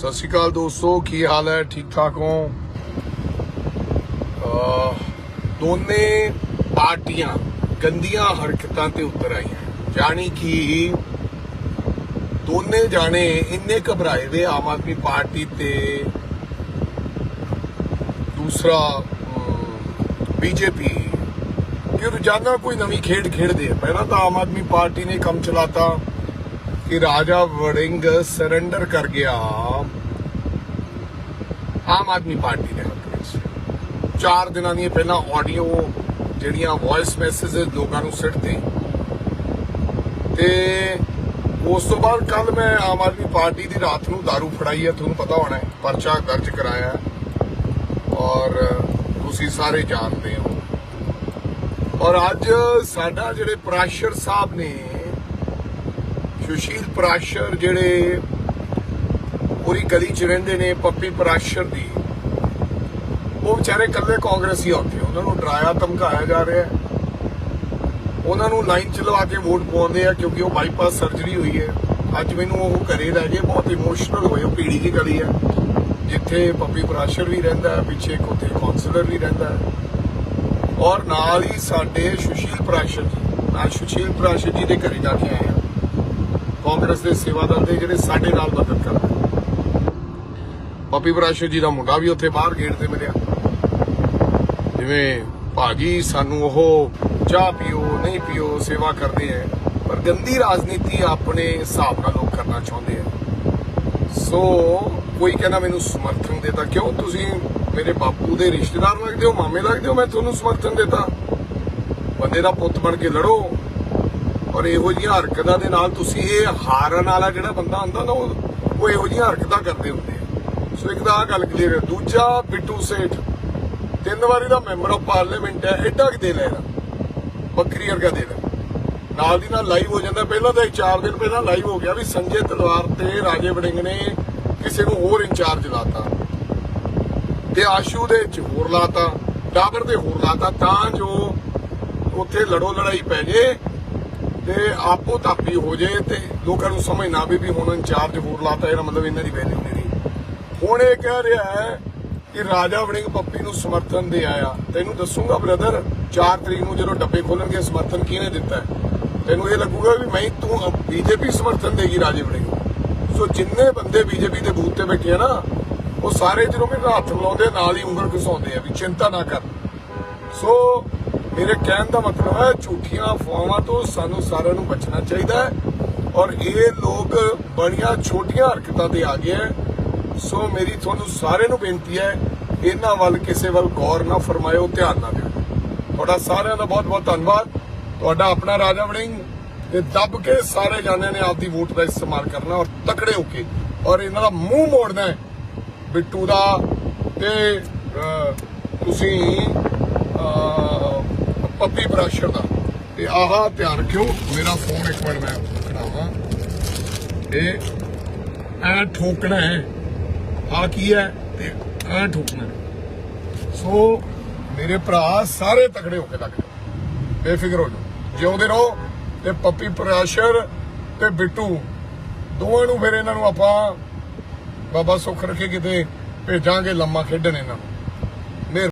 ਸਤਿ ਸ਼੍ਰੀ ਅਕਾਲ ਦੋਸਤੋ, ਕੀ ਹਾਲ ਹੈ? ਠੀਕ ਠਾਕ ਹੋ? ਦੋਨੇ ਪਾਰਟੀਆਂ ਗੰਦੀਆਂ ਹਰਕਤਾਂ ਤੇ ਉਤਰ ਆਈਆਂ। ਜਾਣੀ ਕਿ? ਦੋਨੇ ਜਾਣੇ ਇੰਨੇ ਘਬਰਾਏ ਵੇ ਆਮ ਆਦਮੀ ਪਾਰਟੀ ਤੇ ਦੂਸਰਾ ਬੀਜੇਪੀ। ਕਿ ਰੋਜ਼ਾਨਾ ਕੋਈ ਨਵੀਂ ਖੇਡ ਖੇਡਦੇ ਆ। ਪਹਿਲਾਂ ਤਾਂ ਆਮ ਆਦਮੀ ਪਾਰਟੀ ਨੇ ਕੰਮ ਚਲਾਤਾ। ਕਿ ਰਾਜਾ ਵੜਿੰਗ ਸਰੈਂਡਰ ਕਰ ਗਿਆ। ਆਮ ਆਦਮੀ ਪਾਰਟੀ ਦੇ ਹੱਕ ਵਿੱਚ। ਚਾਰ ਦਿਨਾਂ ਦੀਆਂ ਪਹਿਲਾਂ ਆਡੀਓ ਜਿਹੜੀਆਂ ਵੌਇਸ ਮੈਸੇजेस ਲੋਕਾਂ ਨੂੰ ਸਿੱਟਦੇ। ਤੇ ਉਸ ਤੋਂ ਬਾਅਦ ਕੱਲ ਮੈਂ ਆਮ ਆਦਮੀ ਪਾਰਟੀ ਦੀ ਰਾਤ ਨੂੰ दारू ਫੜਾਈ ਹੈ, ਤੁਹਾਨੂੰ ਪਤਾ ਹੋਣਾ ਹੈ, ਪਰਚਾ ਦਰਜ ਕਰਾਇਆ ਔਰ ਤੁਸੀਂ ਸਾਰੇ ਜਾਣਦੇ ਹੋ। ਔਰ ਅੱਜ ਸਾਡਾ ਜਿਹੜੇ ਪ੍ਰਾਸ਼ਰ ਸਾਹਿਬ ਨੇ ਸੁਸ਼ੀਲ ਪ੍ਰਾਸ਼ਰ ਜਿਹੜੇ ਪੂਰੀ ਗਲੀ 'ਚ ਰਹਿੰਦੇ ਨੇ, ਪੱਪੀ ਪ੍ਰਾਸ਼ਰ ਦੀ। ਉਹ ਵਿਚਾਰੇ ਇਕੱਲੇ ਕਾਂਗਰਸੀ ਆਉਂਦੇ ਉਹਨਾਂ ਨੂੰ ਡਰਾਇਆ, ਧਮਕਾਇਆ ਜਾ ਰਿਹਾ ਹੈ। ਉਹਨਾਂ ਨੂੰ ਲਾਈਨ 'ਚ ਲਵਾ ਕੇ ਵੋਟ ਪਾਉਂਦੇ ਆ ਕਿਉਂਕਿ ਉਹ ਬਾਈਪਾਸ ਸਰਜਰੀ ਹੋਈ ਹੈ। ਅੱਜ ਮੈਨੂੰ ਉਹ ਘਰੇ ਰਹਿ ਗਏ। ਬਹੁਤ ਇਮੋਸ਼ਨਲ ਹੋਏ। ਉਹ ਪੀੜੀ ਦੀ ਗਲੀ ਹੈ ਜਿੱਥੇ ਪੱਪੀ ਪ੍ਰਾਸ਼ਰ ਵੀ ਰਹਿੰਦਾ ਹੈ, ਪਿੱਛੇ ਇੱਕ ਉੱਥੇ ਕਾਉਂਸਲਰ ਵੀ ਰਹਿੰਦਾ ਹੈ। ਔਰ ਨਾਲ ਹੀ ਸਾਡੇ ਸੁਸ਼ੀਲ ਪ੍ਰਾਸ਼ਰ ਜੀ। ਮੈਂ ਸੁਸ਼ੀਲ ਪ੍ਰਾਸ਼ਰ ਜੀ ਦੇ ਘਰੇ ਜਾ ਕੇ ਆਏ ਹਾਂ ਕਾਂਗਰਸ ਦੇ ਸੇਵਾਦਾਰ ਦੇ ਜਿਹੜੇ ਸਾਡੇ ਨਾਲ ਮਦਦ ਕਰਦੇ ਪੱਪੀ ਪ੍ਰਾਸ਼ਰ ਜੀ ਦਾ ਮੁੰਡਾ ਵੀ ਉੱਥੇ ਬਾਹਰ ਗੇਟ ਤੇ ਮਿਲਿਆ। ਜਿਵੇਂ ਭਾਜੀ ਸਾਨੂੰ ਉਹ ਚਾਹ ਪੀਓ, ਨਹੀਂ ਪੀਓ, ਸੇਵਾ ਕਰਦੇ ਐ, ਪਰ ਗੰਦੀ ਰਾਜਨੀਤੀ ਆਪਣੇ ਹਿਸਾਬ ਨਾਲ ਲੋਕ ਕਰਨਾ ਚਾਹੁੰਦੇ ਐ। ਸੋ ਕੋਈ ਕਹਿੰਦਾ ਮੈਨੂੰ ਸਮਰਥਨ ਦੇਤਾ, ਕਿਉਂ ਤੁਸੀਂ ਮੇਰੇ ਬਾਪੂ ਦੇ ਰਿਸ਼ਤੇਦਾਰ ਲੱਗਦੇ ਹੋ, ਮਾਮੇ ਲੱਗਦੇ ਹੋ, ਮੈਂ ਤੁਹਾਨੂੰ ਸਮਰਥਨ ਦੇਤਾ? ਬੰਦੇ ਦਾ ਪੁੱਤ ਬਣ ਕੇ ਲੜੋ। ਔਰ ਇਹੋ ਜਿਹੀਆਂ ਹਰਕਤਾਂ ਦੇ ਨਾਲ ਤੁਸੀਂ ਇਹ ਹਾਰਨ ਵਾਲਾ ਜਿਹੜਾ ਬੰਦਾ ਹੁੰਦਾ ਨਾ, ਉਹ ਇਹੋ ਜਿਹੀਆਂ ਹਰਕਤਾਂ ਕਰਦੇ ਹੁੰਦੇ ਆ। ਸੋ ਇੱਕ ਤਾਂ ਆਹ ਗੱਲ ਕਲੀਅਰ ਹੈ। ਦੂਜਾ, ਬਿੱਟੂ ਸੇਠ। ਤਿੰਨ ਵਾਰੀ ਦਾ ਮੈਂਬਰ ਆਫ ਪਾਰਲੀਮੈਂਟ ਹੈ ਐਡਾ ਕਿ ਦੇ ਲੈਣਾ ਬੱਕਰੀ ਵਰਗਾ ਦੇ ਲੈ ਨਾਲ ਦੀ ਨਾਲ ਲਾਈਵ ਹੋ ਜਾਂਦਾ। ਪਹਿਲਾਂ ਤਾਂ 4 ਦਿਨ ਪਹਿਲਾਂ ਲਾਈਵ ਹੋ ਗਿਆ ਵੀ ਸੰਜੇ ਤਲਵਾਰ ਤੇ ਰਾਜੇ ਵੜਿੰਗ ਨੇ ਕਿਸੇ ਨੂੰ ਹੋਰ ਇੰਚਾਰਜ ਲਾਤਾ। ਤੇ ਆਸ਼ੂ ਦੇ ਚ ਹੋਰ ਲਾਤਾ, ਡਾਬਰ ਦੇ ਹੋਰ ਲਾਤਾ, ਤਾਂ ਜੋ ਉੱਥੇ ਲੜੋ ਲੜਾਈ ਪੈ ਜੇ। ਤੇ ਆਪੋ ਤਾਪੀ ਹੋ ਜੇ ਤੇ ਲੋਕਾਂ ਨੂੰ ਸਮਝ ਨਾ ਵੀ ਵੀ ਹੁਣ ਇੰਚਾਰਜ ਹੋਰ ਲਾਤਾ ਇਹਦਾ ਮਤਲਬ ਇਹਨਾਂ ਦੀ ਵੈਲਿਊ ਨਹੀਂ ਰਹੀ। ਹੁਣ ਇਹ ਕਹਿ ਰਿਹਾ ਹੈ ਕਿ ਰਾਜਾ ਵੜਿੰਗ ਪੱਪੀ ਨੂੰ ਸਮਰਥਨ ਦੇ ਆਇਆ। ਤੈਨੂੰ ਦੱਸੂਗਾ ਬ੍ਰਦਰ 4 ਤਰੀਕ ਨੂੰ ਜਦੋਂ ਡੱਬੇ ਖੋਲਣਗੇ, ਸਮਰਥਨ ਕਿਹਨੇ ਦਿੱਤਾ ਤੈਨੂੰ ਇਹ ਲੱਗੂਗਾ ਵੀ ਮੈਂ ਤੂੰ ਬੀਜੇਪੀ ਸਮਰਥਨ ਦੇਗੀ ਰਾਜੇ ਵੜਿੰਗ ਸੋ ਜਿੰਨੇ ਬੰਦੇ ਬੀਜੇਪੀ ਦੇ ਬੂਥ ਤੇ ਬੈਠੇ ਆ ਨਾ, ਉਹ ਸਾਰੇ ਜਦੋਂ ਮੇਰੇ ਹੱਥ ਮਿਲਾਉਂਦੇ ਨਾਲ ਹੀ ਉਂਗਲ ਘਸਾਉਂਦੇ ਆ ਵੀ ਚਿੰਤਾ ਨਾ ਕਰ। ਸੋ ਮੇਰੇ ਕਹਿਣ ਦਾ ਮਤਲਬ ਹੈ ਝੂਠੀਆਂ ਅਫਵਾਹਾਂ ਤੋਂ ਸਾਨੂੰ ਸਾਰਿਆਂ ਨੂੰ ਬਚਣਾ ਚਾਹੀਦਾ ਹੈ ਔਰ ਇਹ ਲੋਕ ਬੜੀਆਂ ਛੋਟੀਆਂ ਹਰਕਤਾਂ ਤੇ ਆ ਗਏ ਹੈ। ਸੋ ਮੇਰੀ ਤੁਹਾਨੂੰ ਸਾਰਿਆਂ ਨੂੰ ਬੇਨਤੀ ਹੈ, ਇਹਨਾਂ ਵੱਲ ਕਿਸੇ ਵੱਲ ਗੌਰ ਨਾ ਫਰਮਾਇਓ, ਧਿਆਨ ਨਾ ਦਿਓ। ਤੁਹਾਡਾ ਸਾਰਿਆਂ ਦਾ ਬਹੁਤ ਬਹੁਤ ਧੰਨਵਾਦ। ਤੁਹਾਡਾ ਆਪਣਾ ਰਾਜਾ ਵੜਿੰਗ ਤੇ ਦੱਬ ਕੇ ਸਾਰੇ ਜਾਣਿਆਂ ਨੇ ਆਪਦੀ ਵੋਟ ਦਾ ਇਸਤੇਮਾਲ ਕਰਨਾ ਔਰ ਤਕੜੇ ਹੋ ਕੇ ਔਰ ਇਹਨਾਂ ਦਾ ਮੂੰਹ ਮੋੜਨਾ ਹੈ। ਬਿੱਟੂ ਦਾ ਤੇ ਤੁਸੀਂ ਅਹ, ਦਾ। ਤੇ ਆਹ ਧਿਆਨ ਰੱਖਿਓ ਮੇਰਾ ਫੋਨ ਇੱਕ ਮਿੰਟ ਮੈਂ ਖੜਾਵਾਂ। ਇਹ ਐ ਠੋਕਣਾ ਹੈ। ਆ ਕੀ ਹੈ? ਤੇ ਐ ਠੋਕਣਾ ਸੋ ਮੇਰੇ ਭਰਾ ਸਾਰੇ ਤਕੜੇ ਹੋ ਕੇ ਲੱਗ ਬੇਫਿਕਰ ਹੋ ਜਾਓ। ਜਿਉਂਦੇ ਰਹੋ ਤੇ ਪੱਪੀ ਪ੍ਰਾਸ਼ਰ ਤੇ ਬਿੱਟੂ ਦੋਵਾਂ ਨੂੰ ਫਿਰ ਇਹਨਾਂ ਨੂੰ ਆਪਾਂ ਬਾਬਾ ਸੁੱਖ ਰੱਖੇ ਕਿਤੇ ਭੇਜਾਂਗੇ ਲੰਮਾ ਖੇਡਣ ਇਹਨਾਂ ਨੂੰ।